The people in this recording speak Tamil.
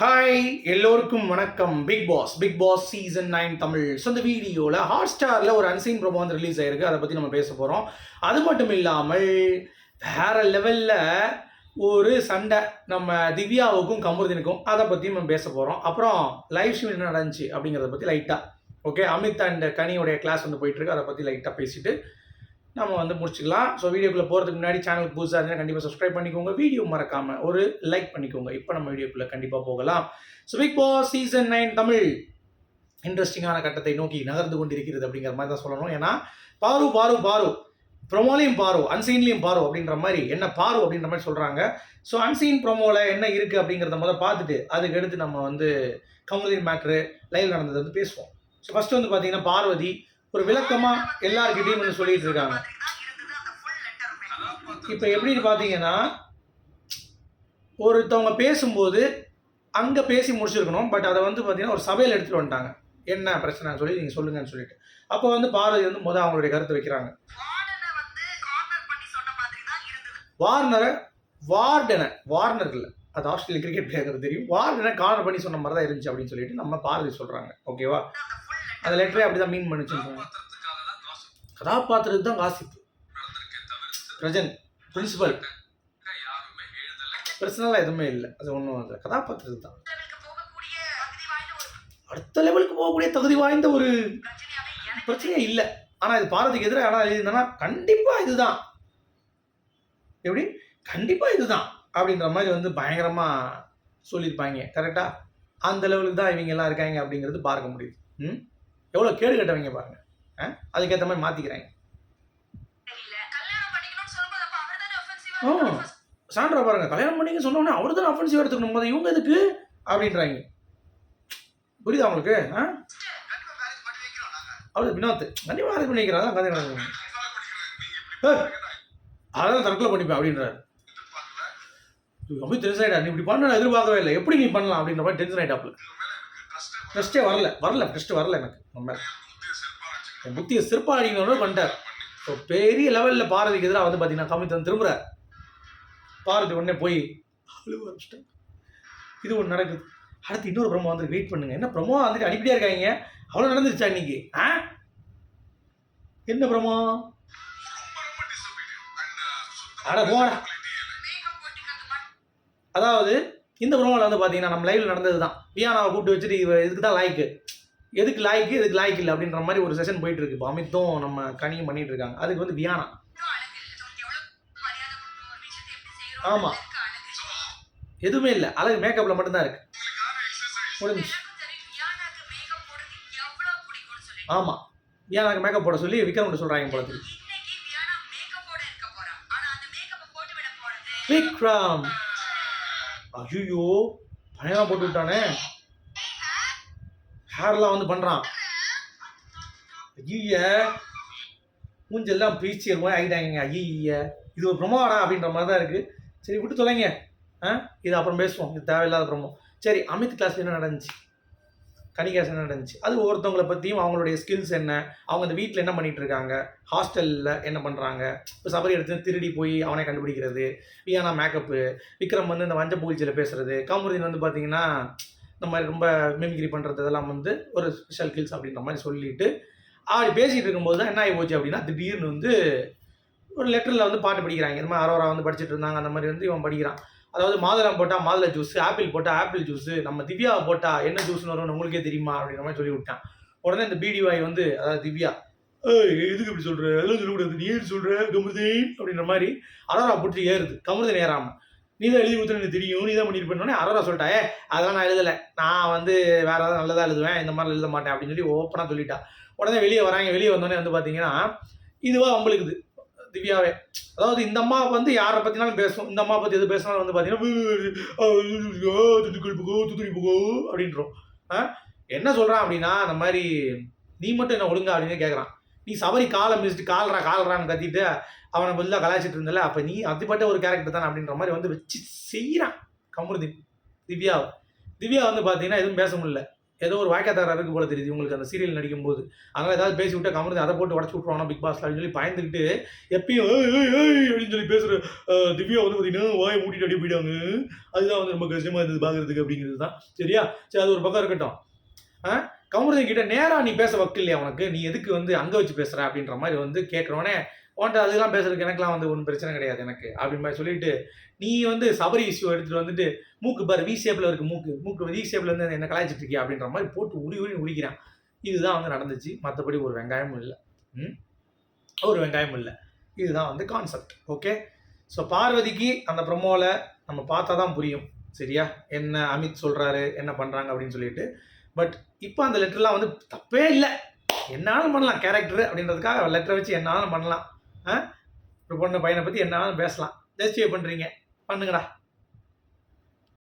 ஹாய் எல்லோருக்கும் வணக்கம். Bigg Boss Bigg Boss season nine Tamil. So இந்த வீடியோவில் ஹாட் ஸ்டாரில் ஒரு அன்சீன் ப்ரோமோ வந்து ரிலீஸ் ஆயிருக்கு. அதை பற்றி நம்ம பேச போகிறோம் அது மட்டும் இல்லாமல் வேற லெவலில் ஒரு சண்டை நம்ம திவ்யாவுக்கும் கமருதினுக்கும் அதை பற்றி நம்ம பேச போகிறோம் அப்புறம் லைவ் ஸ்ட்ரீம் என்ன நடந்துச்சு அப்படிங்கிறத பற்றி லைட்டாக ஓகே அமித் அண்ட் கனியோடைய கிளாஸ் வந்து போயிட்டுருக்கு அதை பற்றி லைட்டாக பேசிட்டு நம்ம வந்து முடிச்சுக்கலாம். ஸோ வீடியோக்குள்ளே போகிறதுக்கு முன்னாடி சேனல் புதுசாக இருந்தால் கண்டிப்பாக சப்ஸ்கிரைப் பண்ணிக்கோங்க. வீடியோ மறக்காமல் ஒரு லைக் பண்ணிக்கோங்க. இப்போ நம்ம வீடியோக்குள்ளே கண்டிப்பாக போகலாம். So Bigg Boss season nine Tamil. இன்ட்ரெஸ்டிங்கான கட்டத்தை நோக்கி நகர்ந்து கொண்டிருக்கிறது அப்படிங்கிற மாதிரி தான் சொல்லணும். ஏன்னா பாரு பாரு பாரு. ப்ரொமோலையும் பாரு. அன்சீன்லையும் பாரு அப்படின்ற மாதிரி என்ன பாரு அப்படின்ற மாதிரி சொல்கிறாங்க ஸோ அன்சீன் ப்ரொமோவில் என்ன இருக்குது அப்படிங்கிறத முதல்ல பார்த்துட்டு அதுக்கு எடுத்து நம்ம வந்து கமலின் மேட்ரு லைவ் நடந்தது வந்து பேசுவோம். ஸோ ஃபஸ்ட்டு வந்து பார்த்தீங்கன்னா பார்வதி ஒரு விளக்கமாக எல்லாருக்கிட்டையும் ஒன்று சொல்லிட்டு இருக்காங்க இப்போ எப்படின்னு பார்த்தீங்கன்னா ஒருத்தவங்க பேசும்போது அங்கே பேசி முடிச்சிருக்கணும். பட் அதை வந்து பார்த்தீங்கன்னா ஒரு சபையில் எடுத்துகிட்டு வந்துட்டாங்க. என்ன பிரச்சனைன்னு சொல்லி நீங்கள் சொல்லுங்கன்னு சொல்லிட்டு. அப்போ வந்து பாரதி வந்து முதல் அவங்களுடைய கருத்தை வைக்கிறாங்க. வார்னரை வார்டனை வார்னர் இல்லை. அது ஆஸ்திரேலிய கிரிக்கெட் பிளேயர் தெரியும். வார்டனை கார்னர் பண்ணி சொன்ன மாதிரி தான் இருந்துச்சு அப்படின்னு சொல்லிட்டு நம்ம பாரதி சொல்கிறாங்க ஓகேவா? அந்த லெட்டரே அப்படி தான் மீன் பண்ணிச்சுருக்கோம் கதாபாத்திரத்துக்கு தான் காசிப்பு பிரஜன் பிரின்சிபல் பிரச்சனைலாம் எதுவுமே இல்லை. அது ஒன்றும் இல்லை. கதாபாத்திரத்துக்கு தான். அடுத்த லெவலுக்கு போகக்கூடிய தகுதி வாய்ந்த ஒரு பிரச்சனையே இல்லை. ஆனால் இது பாரதிக்கு எதிராக ஆனால் எழுதினா கண்டிப்பாக இதுதான். எப்படி? கண்டிப்பாக இதுதான். அப்படின்ற மாதிரி வந்து பயங்கரமாக சொல்லியிருப்பாங்க. கரெக்டாக அந்த லெவலுக்கு தான் இவங்க எல்லாம் இருக்காங்க அப்படிங்கிறது பார்க்க முடியுது. ம்? எவ்வளோ கேடு கட்டவங்க பாருங்க. அதுக்கேற்ற மாதிரி மாற்றிக்கிறாங்க ஆ சாண்ட்ரா பாருங்க. கல்யாணம் பண்ணிக்க சொன்னோன்னே அவர் தான் அஃபென்சிவ் எடுத்துக்கணும் போது இவங்க எதுக்கு அப்படின்றாங்க. புரியுதா உங்களுக்கு? ஆ? அவர் வினோத் கண்டிப்பாக மேரேஜ் பண்ணிக்கிறாங்க அதான் கதை அதான் தற்கொலை பண்ணிப்பேன் அப்படின்றாரு. ரொம்ப டென்ஷன் ஆகிட்டா நீ இப்படி பண்ண எதிர்பார்க்கவே இல்லை. எப்படி நீ பண்ணலாம் அப்படின்ற மாதிரி டென்ஷன் ஆகிட்டாப்புல ட்ரெஸ்ட்டே வரல. வரல ட்ரெஸ்ட் வரல எனக்கு. நம்ம என் புத்தியை சிறப்பாடிங்களோட பண்ணிட்டார் ஸோ பெரிய லெவலில் பாரதிக்கு எதிராக வந்து பார்த்தீங்கன்னா கமித் வந்து திரும்புறார். பாரதி உடனே போய் அழுவ ஆரம்பிச்சிட்டேன். இது ஒன்று நடக்குது. அடுத்து இன்னொரு ப்ரமோ வந்து வெயிட் பண்ணுங்க. என்ன ப்ரமோ வந்துட்டு அனுப்பிட்டே இருக்காங்க. அவ்வளோ நடந்துருச்சா இன்னைக்கு? ஆ? என்ன ப்ரமோ அட போடா. அதாவது இந்த ப்ரோமோவில் வந்து பார்த்தீங்கன்னா நம்ம லைவ்ல நடந்தது தான் வியானாவை கூப்பிட்டு வச்சுட்டு இதுக்கு தான் லாய்க்கு. எதுக்கு லாய்க்கு எதுக்கு லாய்க்கு இல்லை அப்படின்ற மாதிரி ஒரு செஷன் போயிட்டு இருக்கு. இப்போ அமித்தும் நம்ம கனியும் பண்ணிட்டு இருக்காங்க. அதுக்கு வந்து வியானா ஆமா. எதுவுமே இல்லை. அழகு மேக்கப்ல மட்டும்தான் இருக்கு. முடிஞ்சு ஆமா. வியானாக்கு மேக்கப் போட சொல்லி விக்ரம் கிட்ட சொல்றாங்க போல தெரியுது விக்ரம். ஐயோ பயணம் போட்டு விட்டானே ஹேர்லாம் வந்து பண்றான். ஐய மூஞ்செல்லாம் பீச்சி மாதிரி ஆகிட்டாங்க ஐய இது ஒரு ப்ரொமோடா அப்படின்ற மாதிரி தான் இருக்கு. சரி விட்டு தொலைங்க. ஆ இது அப்புறம் பேசுவோம். இது தேவையில்லாத ப்ரொமோ. சரி அமித் கிளாஸ் என்ன நடந்துச்சு? கனிகாஸ் நடந்துச்சு. அது ஒவ்வொருத்தவங்களை பற்றியும் அவங்களுடைய ஸ்கில்ஸ் என்ன அவங்க அந்த வீட்டில் என்ன பண்ணிட்டு இருக்காங்க ஹாஸ்டலில் என்ன பண்ணுறாங்க இப்போ சபரி எடுத்து திருடி போய் அவனை கண்டுபிடிக்கிறது வியானா மேக்கப்பு விக்ரம் வந்து இந்த வஞ்ச பூழ்ச்சியில் பேசுறது காமருதீன் வந்து பார்த்தீங்கன்னா இந்த மாதிரி ரொம்ப மிமிக்ரி பண்ணுறது இதெல்லாம் வந்து ஒரு ஸ்பெஷல் கில்ஸ் அப்படின்ற மாதிரி சொல்லிட்டு அப்படி பேசிகிட்டு இருக்கும்போது தான் என்ன ஆகி போச்சு அப்படின்னா திடீர்னு வந்து ஒரு லெட்டரில் வந்து பாட்டு படிக்கிறாங்க. இந்த மாதிரி அரோரா வந்து படிச்சுட்டு இருந்தாங்க அந்த மாதிரி வந்து இவன் படிக்கிறான். அதாவது மாதுளம் போட்டால் மாதுளை ஜூஸ் ஆப்பிள் போட்டால் ஆப்பிள் ஜூஸ் நம்ம திவ்யா போட்டால் என்ன ஜூஸ்னு வரும்னு உங்களுக்கே தெரியுமா அப்படின்ற மாதிரி சொல்லி விட்டான். உடனே இந்த பிடிவாய் வந்து அதாவது திவ்யா எதுக்கு இப்படி சொல்கிற அதெல்லாம் சொல்லக்கூடாது நீ ஏன் கமருதேன் அப்படின்ற மாதிரி அரோரா போட்டு ஏறுது. கமருதன் ஏறாம நீ தான் எழுதி கொடுத்தா எனக்கு தெரியும். நீ தான் பண்ணியிருப்பேன்னே அரோரா சொல்லிட்டா ஏ அதெல்லாம் நான் எழுதலை. நான் வந்து வேற ஏதாவது நல்லதாக எழுதுவேன். இந்த மாதிரி எழுத மாட்டேன். அப்படின்னு சொல்லி ஓப்பனாக சொல்லிட்டா. உடனே வெளியே வராங்க. வெளியே வந்தோடனே வந்து பார்த்தீங்கன்னா இதுவாக அவங்களுக்குது திவ்யாவே. அதாவது இந்த அம்மா வந்து யாரை பற்றினாலும் பேசும். இந்த அம்மா பற்றி எது பேசினாலும் வந்து பார்த்தீங்கன்னா திண்டுக்கல் போகோ தூத்துக்குடி போகோ அப்படின்றோம். ஆ? என்ன சொல்கிறான் அப்படின்னா அந்த மாதிரி நீ மட்டும் என்ன ஒழுங்கா அப்படின்னு கேட்குறான் நீ சபரி காலை மிதிச்சுட்டு கால்றா கால்றான்னு கத்திட்டு அவனை பதிலாக கலாய்ச்சிட்டு இருந்தல அப்போ நீ அதுபட்ட ஒரு கேரக்டர் தானே அப்படின்ற மாதிரி வந்து வச்சு செய்கிறான் கமருதி திவ்யாவை. திவ்யா வந்து பார்த்தீங்கன்னா எதுவும் பேச முடியல. ஏதோ ஒரு வாய்க்காத்தாரா இருக்கு போல தெரியுது. உங்களுக்கு அந்த சீரியல் நடிக்கும் போது அதனால ஏதாவது பேசி விட்டு கமர்ந்து அதை போட்டு உடச்சு விட்ருவாங்க பிக் பாஸ் அப்படின்னு சொல்லி பயந்துக்கிட்டு எப்பயும் அப்படின்னு சொல்லி பேசுற திவ்யா வந்து பார்த்தீங்கன்னா வாயை மூட்டிட்டு அடி போயிட்டாங்க. அதுதான் வந்து ரொம்ப கஷ்டமா இருந்தது பார்க்குறதுக்கு அப்படிங்கிறது தான். சரியா? சரி அது ஒரு பக்கம் இருக்கட்டும். ஆ? கமருதி கிட்ட நேரா நீ பேச வக்கு இல்லையா உனக்கு? நீ எதுக்கு வந்து அங்க வச்சு பேசுற? அப்படின்ற மாதிரி வந்து கேட்கறோனே உன்ட்ட அதுக்கெல்லாம் பேசுறதுக்கு எனக்குலாம் வந்து ஒன்றும் பிரச்சனை கிடையாது எனக்கு அப்படின்னு மாதிரி சொல்லிட்டு நீ வந்து சபரி இஷ்யூ எடுத்துகிட்டு வந்துட்டு மூக்கு பாரு வி ஷேப்பில் இருக்கு மூக்கு. மூக்கு வி ஷேப்பில் வந்து என்ன கலாய்ச்சிட்டு இருக்கியா அப்படின்ற மாதிரி போட்டு உரி உரி உரிக்கிறான் இதுதான் வந்து நடந்துச்சு. மற்றபடி ஒரு வெங்காயமும் இல்லை. ம்? ஒரு வெங்காயமும் இல்லை. இதுதான் வந்து கான்செப்ட் ஓகே ஸோ பார்வதிக்கு அந்த ப்ரொமோவில் நம்ம பார்த்தா தான் புரியும். சரியா? என்ன அமித் சொல்கிறாரு என்ன பண்ணுறாங்க அப்படின்னு சொல்லிட்டு. பட் இப்போ அந்த லெட்டர்லாம் வந்து தப்பே இல்லை. என்னாலும் பண்ணலாம். கேரக்டர் அப்படின்றதுக்காக லெட்டரை வச்சு என்னாலும் பண்ணலாம். ஒரு பொண்ணு பையனை பற்றி என்ன பேசலாம். ஜஸ்டிஃபை பண்ணுறீங்க பண்ணுங்கடா.